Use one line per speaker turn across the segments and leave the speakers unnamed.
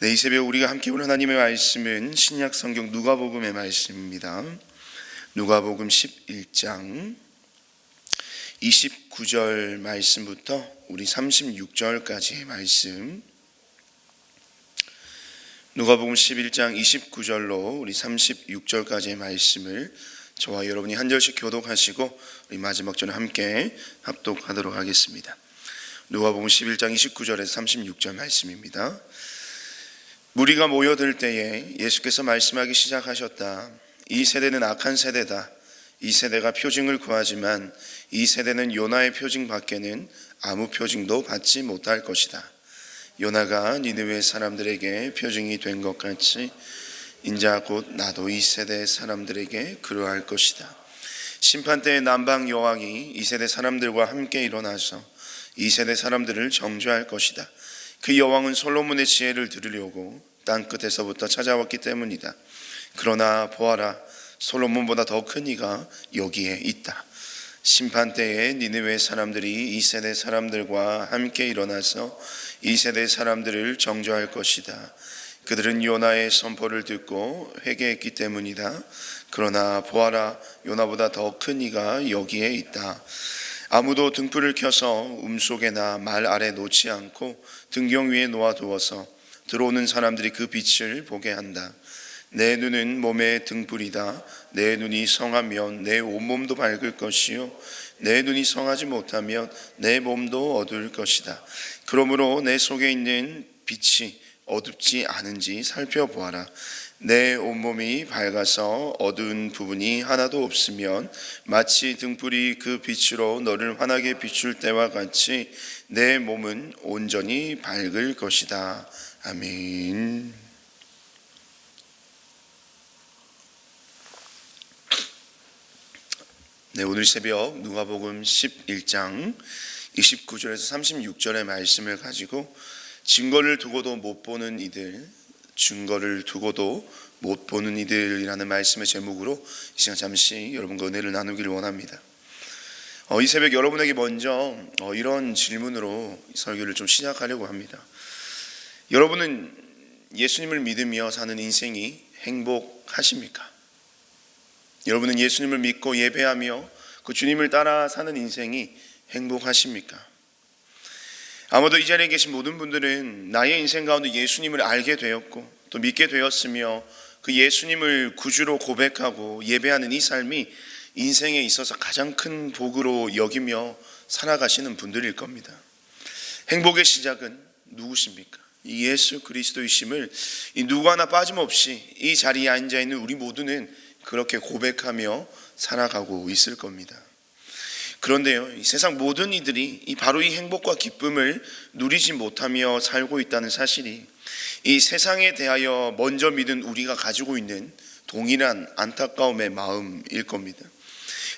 네, 이 새벽 우리가 함께 본 하나님의 말씀은 신약 성경 누가복음의 말씀입니다. 누가복음 11장 29절 말씀부터 우리 36절까지의 말씀. 누가복음 11장 29절로 우리 36절까지의 말씀을 저와 여러분이 한 절씩 교독하시고 우리 마지막 절을 함께 합독하도록 하겠습니다. 누가복음 11장 29절에서 36절 말씀입니다. 무리가 모여들 때에 예수께서 말씀하기 시작하셨다. 이 세대는 악한 세대다. 이 세대가 표징을 구하지만 이 세대는 요나의 표징 밖에는 아무 표징도 받지 못할 것이다. 요나가 니느웨 사람들에게 표징이 된 것 같이 인자 곧 나도 이 세대 사람들에게 그러할 것이다. 심판 때의 남방 여왕이 이 세대 사람들과 함께 일어나서 이 세대 사람들을 정죄할 것이다. 그 여왕은 솔로몬의 지혜를 들으려고 땅 끝에서부터 찾아왔기 때문이다. 그러나 보아라, 솔로몬보다 더 큰 이가 여기에 있다. 심판 때에 니느웨 사람들이 이 세대 사람들과 함께 일어나서 이 세대 사람들을 정죄할 것이다. 그들은 요나의 선포를 듣고 회개했기 때문이다. 그러나 보아라, 요나보다 더 큰 이가 여기에 있다. 아무도 등불을 켜서 음속에나 말 아래 놓지 않고 등경 위에 놓아두어서 들어오는 사람들이 그 빛을 보게 한다. 내 눈은 몸의 등불이다. 내 눈이 성하면 내 온몸도 밝을 것이요. 내 눈이 성하지 못하면 내 몸도 어두울 것이다. 그러므로 내 속에 있는 빛이 어둡지 않은지 살펴보아라. 내 온몸이 밝아서 어두운 부분이 하나도 없으면 마치 등불이 그 빛으로 너를 환하게 비출 때와 같이 내 몸은 온전히 밝을 것이다. 아멘. 네, 오늘 새벽 누가복음 11장 29절에서 36절의 말씀을 가지고 증거를 두고도 못 보는 이들, 증거를 두고도 못 보는 이들이라는 말씀의 제목으로 이 시간 잠시 여러분과 은혜를 나누기를 원합니다. 어, 이 새벽 여러분에게 먼저 어, 이런 질문으로 설교를 좀 시작하려고 합니다. 여러분은 예수님을 믿으며 사는 인생이 행복하십니까? 여러분은 예수님을 믿고 예배하며 그 주님을 따라 사는 인생이 행복하십니까? 아마도 이 자리에 계신 모든 분들은 나의 인생 가운데 예수님을 알게 되었고 또 믿게 되었으며 그 예수님을 구주로 고백하고 예배하는 이 삶이 인생에 있어서 가장 큰 복으로 여기며 살아가시는 분들일 겁니다. 행복의 시작은 누구십니까? 이 예수 그리스도이심을 이 누구 하나 빠짐없이 이 자리에 앉아 있는 우리 모두는 그렇게 고백하며 살아가고 있을 겁니다. 그런데요, 이 세상 모든 이들이 이 바로 이 행복과 기쁨을 누리지 못하며 살고 있다는 사실이 이 세상에 대하여 먼저 믿은 우리가 가지고 있는 동일한 안타까움의 마음일 겁니다.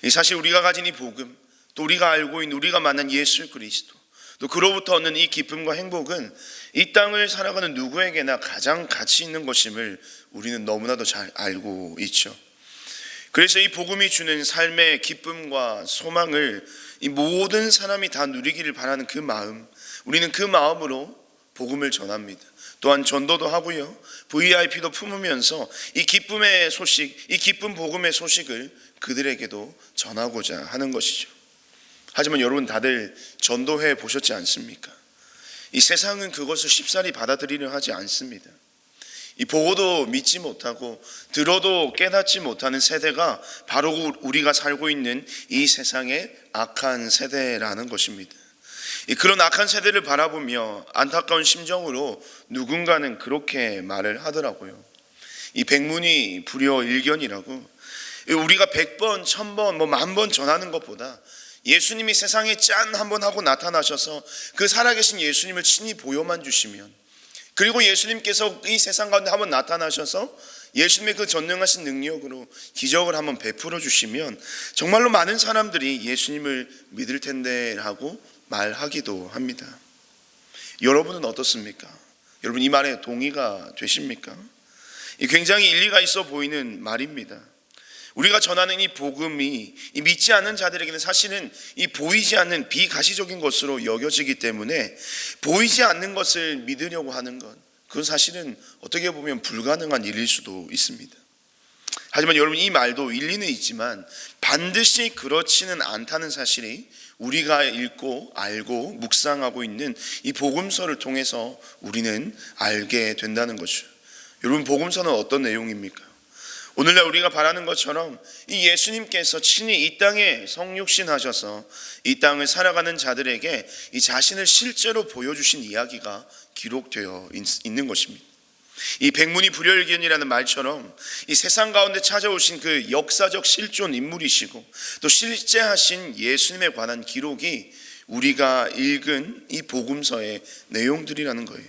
이 사실 우리가 가진 이 복음, 또 우리가 알고 있는 우리가 만난 예수 그리스도, 또 그로부터 얻는 이 기쁨과 행복은 이 땅을 살아가는 누구에게나 가장 가치 있는 것임을 우리는 너무나도 잘 알고 있죠. 그래서 이 복음이 주는 삶의 기쁨과 소망을 이 모든 사람이 다 누리기를 바라는 그 마음, 우리는 그 마음으로 복음을 전합니다. 또한 전도도 하고요. VIP도 품으면서 이 기쁨의 소식, 이 기쁨 복음의 소식을 그들에게도 전하고자 하는 것이죠. 하지만 여러분 다들 전도회 보셨지 않습니까? 이 세상은 그것을 쉽사리 받아들이려 하지 않습니다. 이 보고도 믿지 못하고 들어도 깨닫지 못하는 세대가 바로 우리가 살고 있는 이 세상의 악한 세대라는 것입니다. 그런 악한 세대를 바라보며 안타까운 심정으로 누군가는 그렇게 말을 하더라고요. 이 백문이 불여 일견이라고 우리가 백번, 천번, 뭐 만 번 전하는 것보다 예수님이 세상에 짠 한번 하고 나타나셔서 그 살아계신 예수님을 친히 보여만 주시면 그리고 예수님께서 이 세상 가운데 한번 나타나셔서 예수님의 그 전능하신 능력으로 기적을 한번 베풀어 주시면 정말로 많은 사람들이 예수님을 믿을 텐데 라고 말하기도 합니다. 여러분은 어떻습니까? 여러분 이 말에 동의가 되십니까? 굉장히 일리가 있어 보이는 말입니다. 우리가 전하는 이 복음이 이 믿지 않는 자들에게는 사실은 이 보이지 않는 비가시적인 것으로 여겨지기 때문에 보이지 않는 것을 믿으려고 하는 것, 그건 사실은 어떻게 보면 불가능한 일일 수도 있습니다. 하지만 여러분 이 말도 일리는 있지만 반드시 그렇지는 않다는 사실이 우리가 읽고 알고 묵상하고 있는 이 복음서를 통해서 우리는 알게 된다는 거죠. 여러분 복음서는 어떤 내용입니까? 오늘날 우리가 바라는 것처럼 이 예수님께서 친히 이 땅에 성육신하셔서 이 땅을 살아가는 자들에게 이 자신을 실제로 보여주신 이야기가 기록되어 있- 있는 것입니다. 이 백문이 불여일견이라는 말처럼 이 세상 가운데 찾아오신 그 역사적 실존 인물이시고 또 실제 하신 예수님에 관한 기록이 우리가 읽은 이 복음서의 내용들이라는 거예요.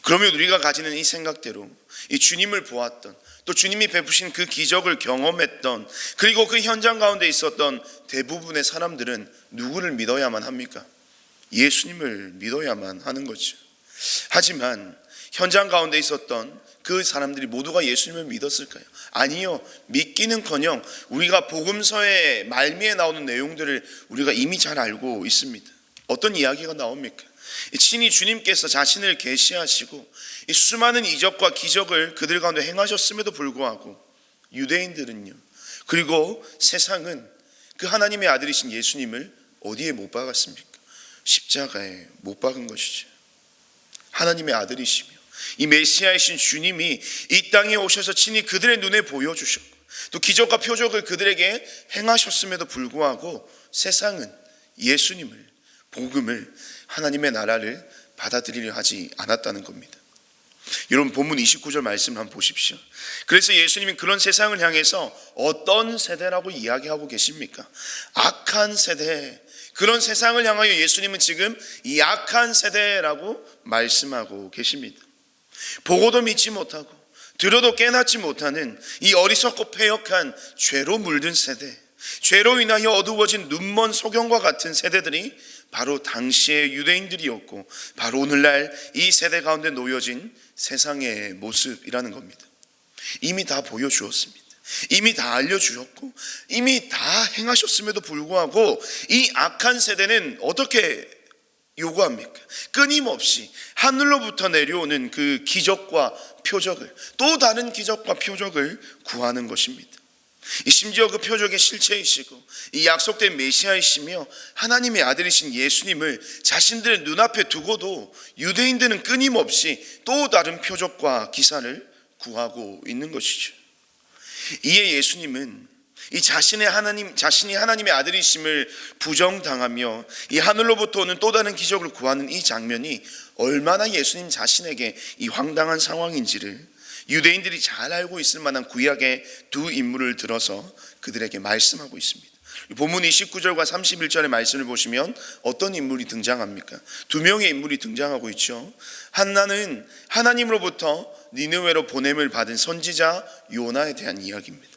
그러면 우리가 가지는 이 생각대로 이 주님을 보았던 또 주님이 베푸신 그 기적을 경험했던 그리고 그 현장 가운데 있었던 대부분의 사람들은 누구를 믿어야만 합니까? 예수님을 믿어야만 하는 거죠. 하지만 현장 가운데 있었던 그 사람들이 모두가 예수님을 믿었을까요? 아니요. 믿기는커녕 우리가 복음서의 말미에 나오는 내용들을 우리가 이미 잘 알고 있습니다. 어떤 이야기가 나옵니까? 친히 주님께서 자신을 계시하시고 이 수많은 이적과 기적을 그들 가운데 행하셨음에도 불구하고 유대인들은요. 그리고 세상은 그 하나님의 아들이신 예수님을 어디에 못 박았습니까? 십자가에 못 박은 것이죠. 하나님의 아들이시며 이 메시아이신 주님이 이 땅에 오셔서 친히 그들의 눈에 보여주셨고 또 기적과 표적을 그들에게 행하셨음에도 불구하고 세상은 예수님을 복음을 하나님의 나라를 받아들이려 하지 않았다는 겁니다. 여러분 본문 29절 말씀 한번 보십시오. 그래서 예수님이 그런 세상을 향해서 어떤 세대라고 이야기하고 계십니까? 악한 세대. 그런 세상을 향하여 예수님은 지금 이 악한 세대라고 말씀하고 계십니다. 보고도 믿지 못하고 들어도 깨닫지 못하는 이 어리석고 패역한 죄로 물든 세대, 죄로 인하여 어두워진 눈먼 소경과 같은 세대들이 바로 당시의 유대인들이었고 바로 오늘날 이 세대 가운데 놓여진 세상의 모습이라는 겁니다. 이미 다 보여주었습니다. 이미 다 알려주셨고 이미 다 행하셨음에도 불구하고 이 악한 세대는 어떻게 요구합니까? 끊임없이 하늘로부터 내려오는 그 기적과 표적을 또 다른 기적과 표적을 구하는 것입니다. 이 심지어 그 표적의 실체이시고 이 약속된 메시아이시며 하나님의 아들이신 예수님을 자신들의 눈앞에 두고도 유대인들은 끊임없이 또 다른 표적과 기사를 구하고 있는 것이죠. 이에 예수님은 이 자신의 하나님 자신이 하나님의 아들이심을 부정당하며 이 하늘로부터 오는 또 다른 기적을 구하는 이 장면이 얼마나 예수님 자신에게 이 황당한 상황인지를 유대인들이 잘 알고 있을 만한 구약의 두 인물을 들어서 그들에게 말씀하고 있습니다. 본문 29절과 31절의 말씀을 보시면 어떤 인물이 등장합니까? 두 명의 인물이 등장하고 있죠. 하나는 하나님으로부터 니느웨로 보냄을 받은 선지자 요나에 대한 이야기입니다.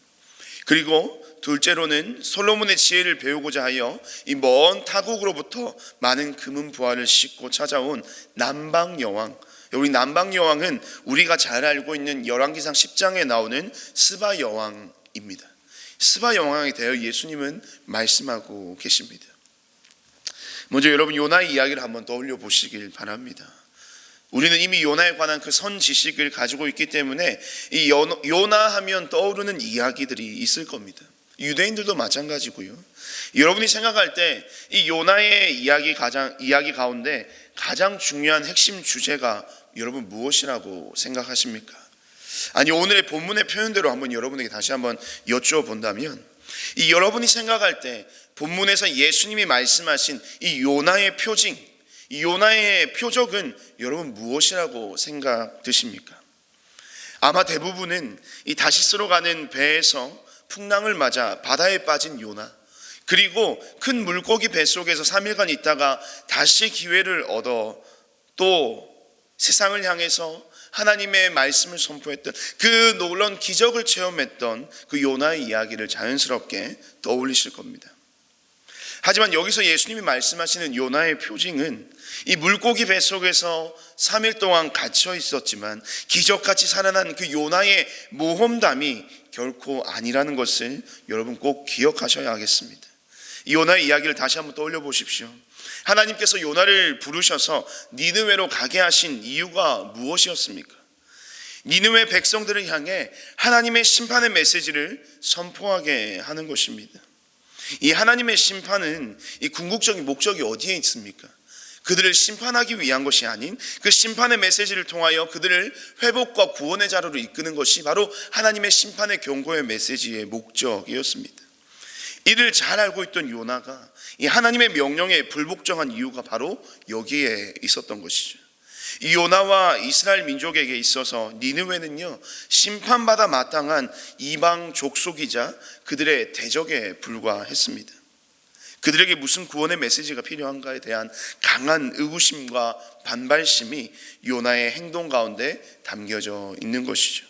그리고 둘째로는 솔로몬의 지혜를 배우고자 하여 이 먼 타국으로부터 많은 금은 부하를 싣고 찾아온 남방 여왕. 우리 남방 여왕은 우리가 잘 알고 있는 열왕기상 10장에 나오는 스바 여왕입니다. 스바 여왕에 대하여 예수님은 말씀하고 계십니다. 먼저 여러분 요나의 이야기를 한번 떠올려 보시길 바랍니다. 우리는 이미 요나에 관한 그 선 지식을 가지고 있기 때문에 이 요- 요나 하면 떠오르는 이야기들이 있을 겁니다. 유대인들도 마찬가지고요. 여러분이 생각할 때 이 요나의 이야기 가장 이야기 가운데 가장 중요한 핵심 주제가 여러분 무엇이라고 생각하십니까? 아니 오늘의 본문의 표현대로 한번 여러분에게 다시 한번 여쭈어 본다면 이 여러분이 생각할 때 본문에서 예수님이 말씀하신 이 요나의 표징, 이 요나의 표적은 여러분 무엇이라고 생각 드십니까? 아마 대부분은 이 다시스로 가는 배에서 풍랑을 맞아 바다에 빠진 요나 그리고 큰 물고기 뱃속에서 3일간 있다가 다시 기회를 얻어 또 세상을 향해서 하나님의 말씀을 선포했던 그 놀라운 기적을 체험했던 그 요나의 이야기를 자연스럽게 떠올리실 겁니다. 하지만 여기서 예수님이 말씀하시는 요나의 표징은 이 물고기 뱃속에서 3일 동안 갇혀 있었지만 기적같이 살아난 그 요나의 모험담이 결코 아니라는 것을 여러분 꼭 기억하셔야 하겠습니다. 이 요나의 이야기를 다시 한번 떠올려 보십시오. 하나님께서 요나를 부르셔서 니느웨로 가게 하신 이유가 무엇이었습니까? 니느웨 백성들을 향해 하나님의 심판의 메시지를 선포하게 하는 것입니다. 이 하나님의 심판은 이 궁극적인 목적이 어디에 있습니까? 그들을 심판하기 위한 것이 아닌 그 심판의 메시지를 통하여 그들을 회복과 구원의 자료로 이끄는 것이 바로 하나님의 심판의 경고의 메시지의 목적이었습니다. 이를 잘 알고 있던 요나가 이 하나님의 명령에 불복종한 이유가 바로 여기에 있었던 것이죠. 이 요나와 이스라엘 민족에게 있어서 니느웨는요 심판받아 마땅한 이방 족속이자 그들의 대적에 불과했습니다. 그들에게 무슨 구원의 메시지가 필요한가에 대한 강한 의구심과 반발심이 요나의 행동 가운데 담겨져 있는 것이죠.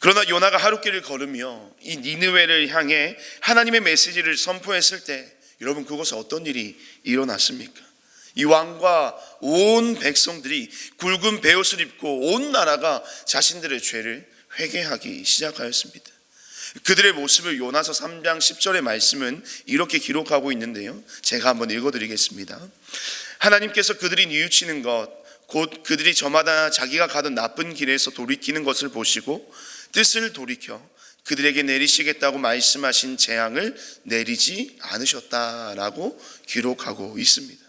그러나 요나가 하루길을 걸으며 이 니느웨를 향해 하나님의 메시지를 선포했을 때 여러분 그곳에 어떤 일이 일어났습니까? 이 왕과 온 백성들이 굵은 베옷을 입고 온 나라가 자신들의 죄를 회개하기 시작하였습니다. 그들의 모습을 요나서 3장 10절의 말씀은 이렇게 기록하고 있는데요. 제가 한번 읽어 드리겠습니다. 하나님께서 그들이 뉘우치는 것, 곧 그들이 저마다 자기가 가던 나쁜 길에서 돌이키는 것을 보시고 뜻을 돌이켜 그들에게 내리시겠다고 말씀하신 재앙을 내리지 않으셨다라고 기록하고 있습니다.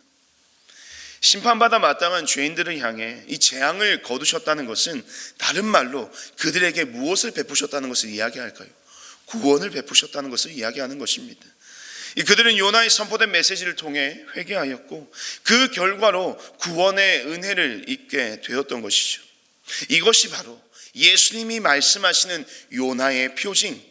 심판받아 마땅한 죄인들을 향해 이 재앙을 거두셨다는 것은 다른 말로 그들에게 무엇을 베푸셨다는 것을 이야기할까요? 구원을 베푸셨다는 것을 이야기하는 것입니다. 이 그들은 요나의 선포된 메시지를 통해 회개하였고 그 결과로 구원의 은혜를 입게 되었던 것이죠. 이것이 바로 예수님이 말씀하시는 요나의 표징,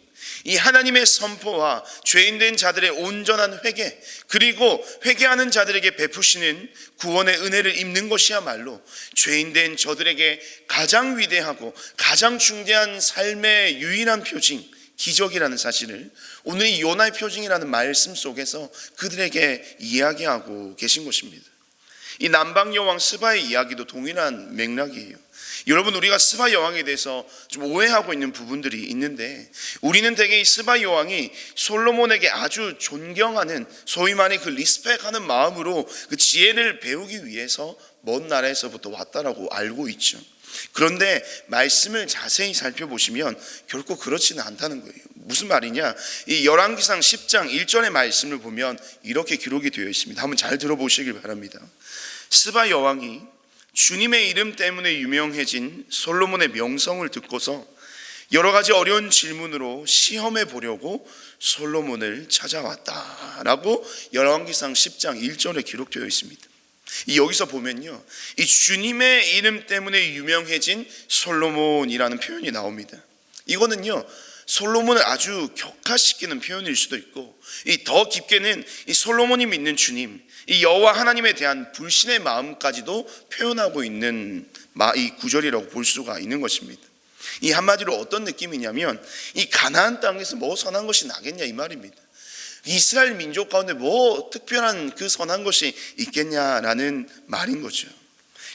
이 하나님의 선포와 죄인된 자들의 온전한 회개, 그리고 회개하는 자들에게 베푸시는 구원의 은혜를 입는 것이야말로 죄인된 저들에게 가장 위대하고 가장 중대한 삶의 유일한 표징, 기적이라는 사실을 오늘 이 요나의 표징이라는 말씀 속에서 그들에게 이야기하고 계신 것입니다. 이 남방 여왕 스바의 이야기도 동일한 맥락이에요. 여러분 우리가 스바 여왕에 대해서 좀 오해하고 있는 부분들이 있는데 우리는 대개 이 스바 여왕이 솔로몬에게 아주 존경하는 소위 말해 그 리스펙하는 마음으로 그 지혜를 배우기 위해서 먼 나라에서부터 왔다라고 알고 있죠. 그런데 말씀을 자세히 살펴보시면 결코 그렇지는 않다는 거예요. 무슨 말이냐? 이 열왕기상 10장 1절의 말씀을 보면 이렇게 기록이 되어 있습니다. 한번 잘 들어보시길 바랍니다. 스바 여왕이 주님의 이름 때문에 유명해진 솔로몬의 명성을 듣고서 여러 가지 어려운 질문으로 시험해 보려고 솔로몬을 찾아왔다라고 열왕기상 10장 1절에 기록되어 있습니다. 이 여기서 보면요. 이 주님의 이름 때문에 유명해진 솔로몬이라는 표현이 나옵니다. 이거는요. 솔로몬을 아주 격화시키는 표현일 수도 있고 이 더 깊게는 이 솔로몬이 믿는 주님, 이 여호와 하나님에 대한 불신의 마음까지도 표현하고 있는 이 구절이라고 볼 수가 있는 것입니다. 이 한마디로 어떤 느낌이냐면 이 가나안 땅에서 뭐 선한 것이 나겠냐 이 말입니다. 이스라엘 민족 가운데 뭐 특별한 그 선한 것이 있겠냐라는 말인 거죠.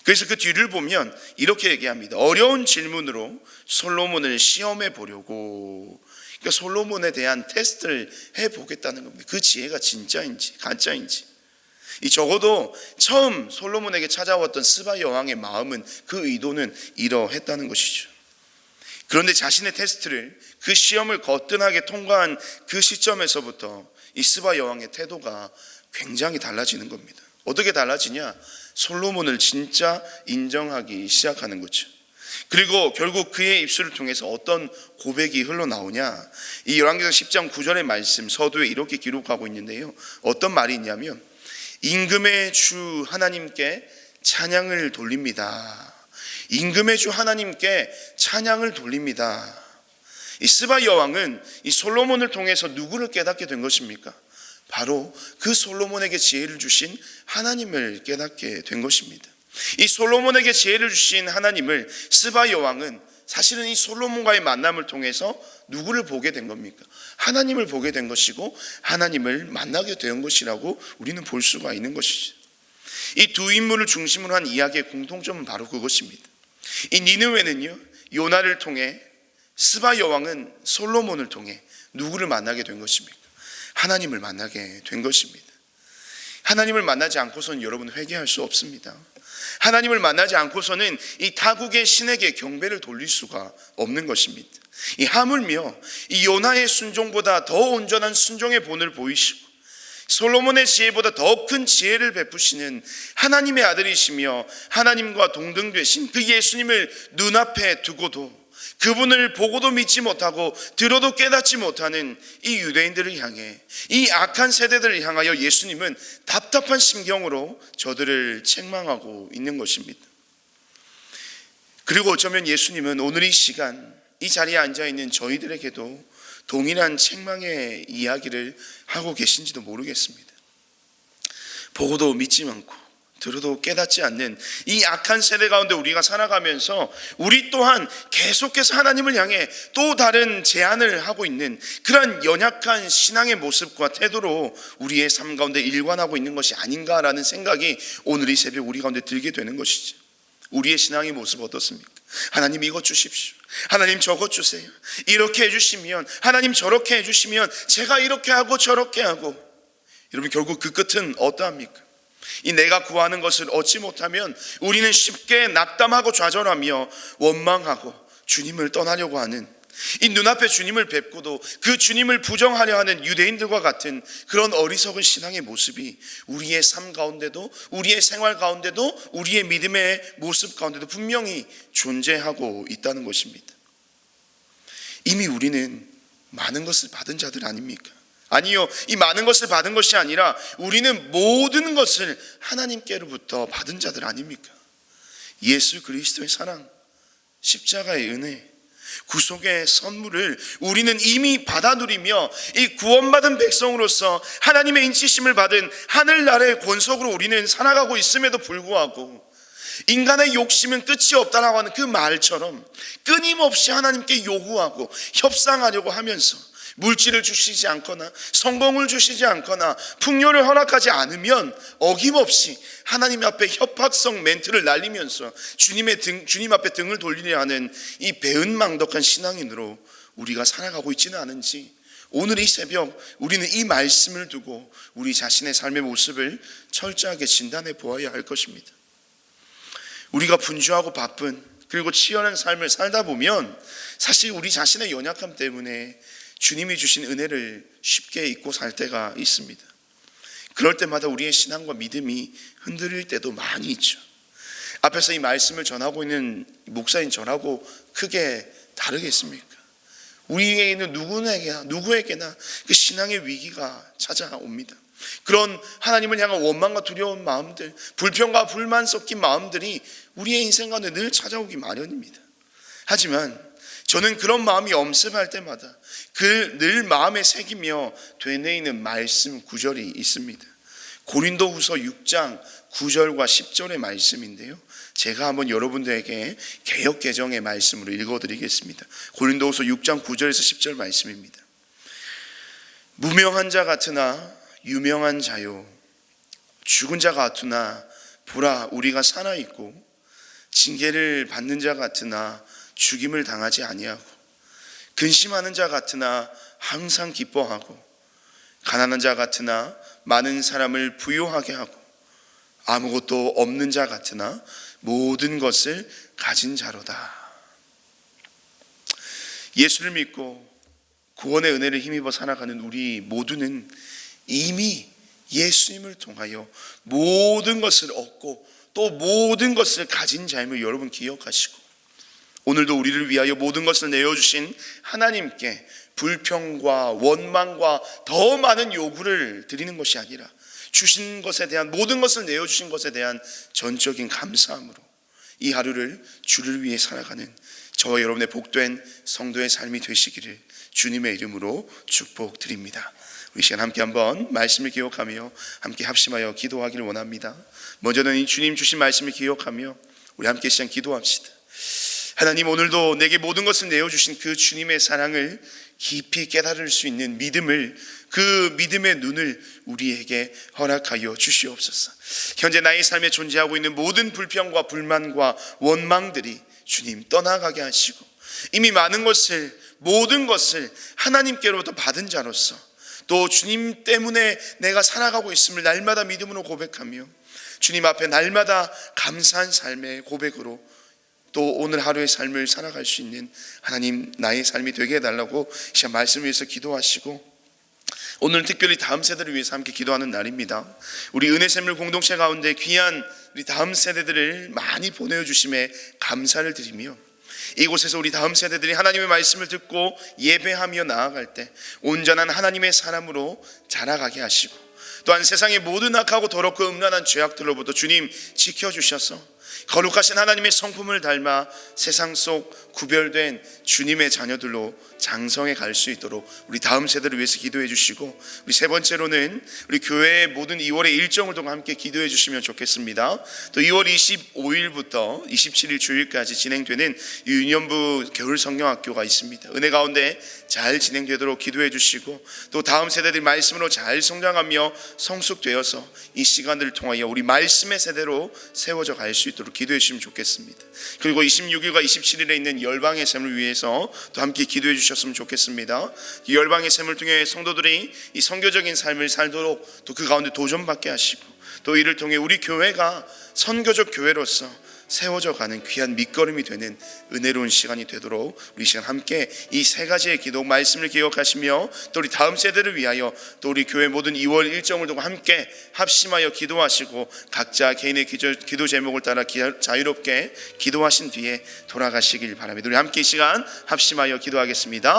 그래서 그 뒤를 보면 이렇게 얘기합니다. 어려운 질문으로 솔로몬을 시험해 보려고 그러니까 솔로몬에 대한 테스트를 해 보겠다는 겁니다. 그 지혜가 진짜인지 가짜인지. 이 적어도 처음 솔로몬에게 찾아왔던 스바 여왕의 마음은 그 의도는 이러했다는 것이죠. 그런데 자신의 테스트를 그 시험을 거뜬하게 통과한 그 시점에서부터 이 스바 여왕의 태도가 굉장히 달라지는 겁니다. 어떻게 달라지냐? 솔로몬을 진짜 인정하기 시작하는 거죠. 그리고 결국 그의 입술을 통해서 어떤 고백이 흘러나오냐? 이 열왕기상 10장 9절의 말씀 서두에 이렇게 기록하고 있는데요. 어떤 말이 있냐면 임금의 주 하나님께 찬양을 돌립니다. 임금의 주 하나님께 찬양을 돌립니다. 이 스바 여왕은 이 솔로몬을 통해서 누구를 깨닫게 된 것입니까? 바로 그 솔로몬에게 지혜를 주신 하나님을 깨닫게 된 것입니다. 이 솔로몬에게 지혜를 주신 하나님을 스바 여왕은 사실은 이 솔로몬과의 만남을 통해서 누구를 보게 된 겁니까? 하나님을 보게 된 것이고 하나님을 만나게 된 것이라고 우리는 볼 수가 있는 것이죠. 이 두 인물을 중심으로 한 이야기의 공통점은 바로 그것입니다. 이 니느웨는요 요나를 통해 스바 여왕은 솔로몬을 통해 누구를 만나게 된 것입니까? 하나님을 만나게 된 것입니다. 하나님을 만나지 않고서는 여러분 회개할 수 없습니다. 하나님을 만나지 않고서는 이 타국의 신에게 경배를 돌릴 수가 없는 것입니다. 이 하물며 이 요나의 순종보다 더 온전한 순종의 본을 보이시고 솔로몬의 지혜보다 더 큰 지혜를 베푸시는 하나님의 아들이시며 하나님과 동등되신 그 예수님을 눈앞에 두고도 그분을 보고도 믿지 못하고 들어도 깨닫지 못하는 이 유대인들을 향해 이 악한 세대들을 향하여 예수님은 답답한 심경으로 저들을 책망하고 있는 것입니다. 그리고 어쩌면 예수님은 오늘 이 시간 이 자리에 앉아 있는 저희들에게도 동일한 책망의 이야기를 하고 계신지도 모르겠습니다. 보고도 믿지 않고 들어도 깨닫지 않는 이 악한 세대 가운데 우리가 살아가면서 우리 또한 계속해서 하나님을 향해 또 다른 제안을 하고 있는 그런 연약한 신앙의 모습과 태도로 우리의 삶 가운데 일관하고 있는 것이 아닌가라는 생각이 오늘 이 새벽 우리 가운데 들게 되는 것이죠. 우리의 신앙의 모습 어떻습니까? 하나님 이것 주십시오. 하나님 저것 주세요. 이렇게 해주시면 하나님 저렇게 해주시면 제가 이렇게 하고 저렇게 하고 여러분 결국 그 끝은 어떠합니까? 이 내가 구하는 것을 얻지 못하면 우리는 쉽게 낙담하고 좌절하며 원망하고 주님을 떠나려고 하는 이 눈앞에 주님을 뵙고도 그 주님을 부정하려 하는 유대인들과 같은 그런 어리석은 신앙의 모습이 우리의 삶 가운데도 우리의 생활 가운데도 우리의 믿음의 모습 가운데도 분명히 존재하고 있다는 것입니다. 이미 우리는 많은 것을 받은 자들 아닙니까? 아니요. 이 많은 것을 받은 것이 아니라 우리는 모든 것을 하나님께로부터 받은 자들 아닙니까? 예수 그리스도의 사랑, 십자가의 은혜, 구속의 선물을 우리는 이미 받아 누리며 이 구원받은 백성으로서 하나님의 인치심을 받은 하늘나라의 권속으로 우리는 살아가고 있음에도 불구하고 인간의 욕심은 끝이 없다라고 하는 그 말처럼 끊임없이 하나님께 요구하고 협상하려고 하면서 물질을 주시지 않거나 성공을 주시지 않거나 풍요를 허락하지 않으면 어김없이 하나님 앞에 협박성 멘트를 날리면서 주님의 등, 주님 앞에 등을 돌리려 하는 이 배은망덕한 신앙인으로 우리가 살아가고 있지는 않은지 오늘 이 새벽 우리는 이 말씀을 두고 우리 자신의 삶의 모습을 철저하게 진단해 보아야 할 것입니다. 우리가 분주하고 바쁜 그리고 치열한 삶을 살다 보면 사실 우리 자신의 연약함 때문에 주님이 주신 은혜를 쉽게 잊고 살 때가 있습니다. 그럴 때마다 우리의 신앙과 믿음이 흔들릴 때도 많이 있죠. 앞에서 이 말씀을 전하고 있는 목사인 전하고 크게 다르겠습니까? 우리에게 있는 누구에게나 누구에게나 그 신앙의 위기가 찾아옵니다. 그런 하나님을 향한 원망과 두려운 마음들, 불평과 불만 섞인 마음들이 우리의 인생 가운데 늘 찾아오기 마련입니다. 하지만 저는 그런 마음이 엄습할 때마다 그 늘 마음에 새기며 되뇌이는 말씀 구절이 있습니다. 고린도 후서 6장 9절과 10절의 말씀인데요. 제가 한번 여러분들에게 개혁 개정의 말씀으로 읽어 드리겠습니다. 고린도 후서 6장 9절에서 10절 말씀입니다. 무명한 자 같으나 유명한 자요 죽은 자 같으나 보라 우리가 살아 있고 징계를 받는 자 같으나 죽임을 당하지 아니하고 근심하는 자 같으나 항상 기뻐하고 가난한 자 같으나 많은 사람을 부유하게 하고 아무것도 없는 자 같으나 모든 것을 가진 자로다. 예수를 믿고 구원의 은혜를 힘입어 살아가는 우리 모두는 이미 예수님을 통하여 모든 것을 얻고 또 모든 것을 가진 자임을 여러분 기억하시고 오늘도 우리를 위하여 모든 것을 내어주신 하나님께 불평과 원망과 더 많은 요구를 드리는 것이 아니라 주신 것에 대한 모든 것을 내어주신 것에 대한 전적인 감사함으로 이 하루를 주를 위해 살아가는 저와 여러분의 복된 성도의 삶이 되시기를 주님의 이름으로 축복드립니다. 우리 시간 함께 한번 말씀을 기억하며 함께 합심하여 기도하기를 원합니다. 먼저는 이 주님 주신 말씀을 기억하며 우리 함께 시간 기도합시다. 하나님 오늘도 내게 모든 것을 내어주신 그 주님의 사랑을 깊이 깨달을 수 있는 믿음을 그 믿음의 눈을 우리에게 허락하여 주시옵소서. 현재 나의 삶에 존재하고 있는 모든 불평과 불만과 원망들이 주님 떠나가게 하시고 이미 많은 것을 모든 것을 하나님께로부터 받은 자로서 또 주님 때문에 내가 살아가고 있음을 날마다 믿음으로 고백하며 주님 앞에 날마다 감사한 삶의 고백으로 또 오늘 하루의 삶을 살아갈 수 있는 하나님 나의 삶이 되게 해달라고 시간 말씀 위해서 기도하시고 오늘 특별히 다음 세대를 위해서 함께 기도하는 날입니다. 우리 은혜샘물 공동체 가운데 귀한 우리 다음 세대들을 많이 보내주심에 감사를 드리며 이곳에서 우리 다음 세대들이 하나님의 말씀을 듣고 예배하며 나아갈 때 온전한 하나님의 사람으로 자라가게 하시고 또한 세상의 모든 악하고 더럽고 음란한 죄악들로부터 주님 지켜주셔서 거룩하신 하나님의 성품을 닮아 세상 속 구별된 주님의 자녀들로 장성해 갈 수 있도록 우리 다음 세대를 위해서 기도해 주시고 우리 세 번째로는 우리 교회의 모든 2월의 일정을 동안 함께 기도해 주시면 좋겠습니다. 또 2월 25일부터 27일 주일까지 진행되는 유년부 겨울 성경학교가 있습니다. 은혜 가운데 잘 진행되도록 기도해 주시고 또 다음 세대들이 말씀으로 잘 성장하며 성숙되어서 이 시간들을 통하여 우리 말씀의 세대로 세워져 갈 수 있도록 기도해 주시면 좋겠습니다. 그리고 26일과 27일에 있는 열방의 샘을 위해서 또 함께 기도해 주셨으면 좋겠습니다. 이 열방의 샘을 통해 성도들이 이 성교적인 삶을 살도록 또 그 가운데 도전받게 하시고 또 이를 통해 우리 교회가 선교적 교회로서 세워져 가는 귀한 밑거름이 되는 은혜로운 시간이 되도록 우리 시간 함께 이 세 가지의 기도 말씀을 기억하시며 또 우리 다음 세대를 위하여 또 우리 교회 모든 2월 일정을 두고 함께 합심하여 기도하시고 각자 개인의 기도, 기도 제목을 따라 기- 자유롭게 기도하신 뒤에 돌아가시길 바랍니다. 우리 함께 이 시간 합심하여 기도하겠습니다.